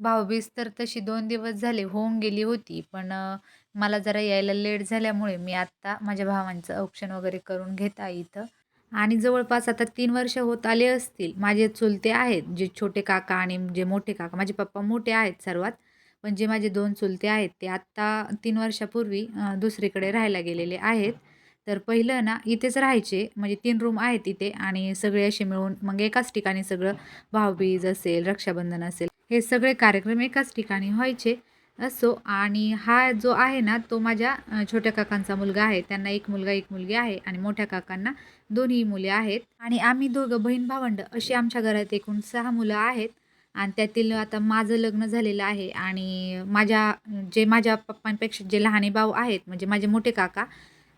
भाऊबीज तर तशी दोन दिवस झाले होऊन गेली होती पण अ, मला जरा यायला लेट झाल्यामुळे मी आत्ता माझ्या भावांचं औक्षण वगैरे करून घेत आहे इथं. आणि जवळपास आता तीन वर्ष होत आले असतील. माझे चुलते आहेत जे छोटे काका आणि जे मोठे काका माझे पप्पा मोठे आहेत सर्वात पण जे माझे दोन चुलते आहेत ते आत्ता तीन वर्षापूर्वी अ, दुसरीकडे राहायला गेलेले आहेत. तर पहिलं ना इथेच राहायचे. म्हणजे तीन रूम आहेत इथे आणि सगळे असे मिळून मग एकाच ठिकाणी सगळं भाऊबीज असेल रक्षाबंधन असेल हे सगळे कार्यक्रम एकाच ठिकाणी व्हायचे असो. आणि हा जो आहे ना तो माझ्या छोट्या काकांचा मुलगा आहे. त्यांना एक मुलगा एक मुलगी आहे आणि मोठ्या काकांना दोन्ही मुले आहेत. आणि आम्ही दोघं बहीण भावंड अशी आमच्या घरात एकूण सहा मुलं आहेत. आणि त्यातील आता माझं लग्न झालेलं आहे. आणि माझ्या जे माझ्या पप्पांपेक्षा जे लहाने भाऊ आहेत म्हणजे माझे मोठे काका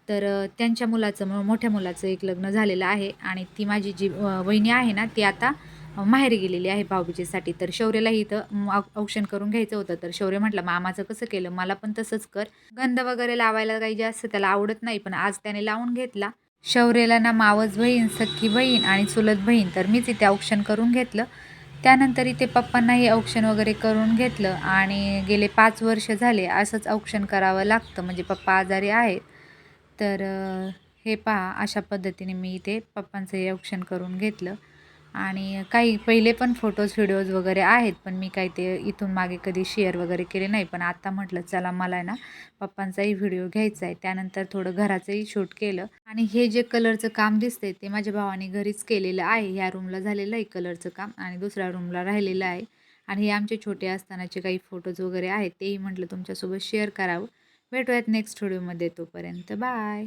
तर त्यांच्या मुलाचं मोठ्या मुलाचं एक लग्न झालेलं आहे. आणि ती माझी जी वहिनी आहे ना ती आता माहेरी गेलेली आहे भाऊबीजेसाठी. तर शौर्यला इथं औ- औक्षण करून घ्यायचं होतं. तर शौर्य म्हटलं मामाचं कसं केलं? मला पण तसंच कर. गंध वगैरे लावायला काही जास्त त्याला आवडत नाही पण आज त्याने लावून घेतला. शौर्यला ना मावस बहीण सख्खी बहीण आणि चुलत बहीण तर मीच इथे औक्षण करून घेतलं. त्यानंतर इथे पप्पांनाही औक्षण वगैरे करून घेतलं आणि गेले पाच वर्ष झाले असंच औक्षण करावं लागतं. म्हणजे पप्पा आजारी आहेत. तर हे पहा अशा पद्धतीने मी इथे पप्पांचं हे औक्षण करून घेतलं. आणि काही पहिले पण फोटोज व्हिडिओज वगैरे आहेत पण मी काही ते इथून मागे कधी शेअर वगैरे केले नाही. पण आता म्हटलं चला मला आहे ना पप्पांचाही व्हिडिओ घ्यायचा आहे. त्यानंतर थोडं घराचंही शूट केलं. आणि हे जे कलरचं काम दिसतंय ते माझ्या भावाने घरीच केलेलं आहे. ह्या रूमला झालेलं आहे कलरचं काम आणि दुसऱ्या रूमला राहिलेलं आहे. आणि हे आमचे छोटे असतानाचे काही फोटोज वगैरे आहेत तेही म्हटलं तुमच्यासोबत शेअर करावं. भेटूयात नेक्स्ट व्हिडिओमध्ये तोपर्यंत. बाय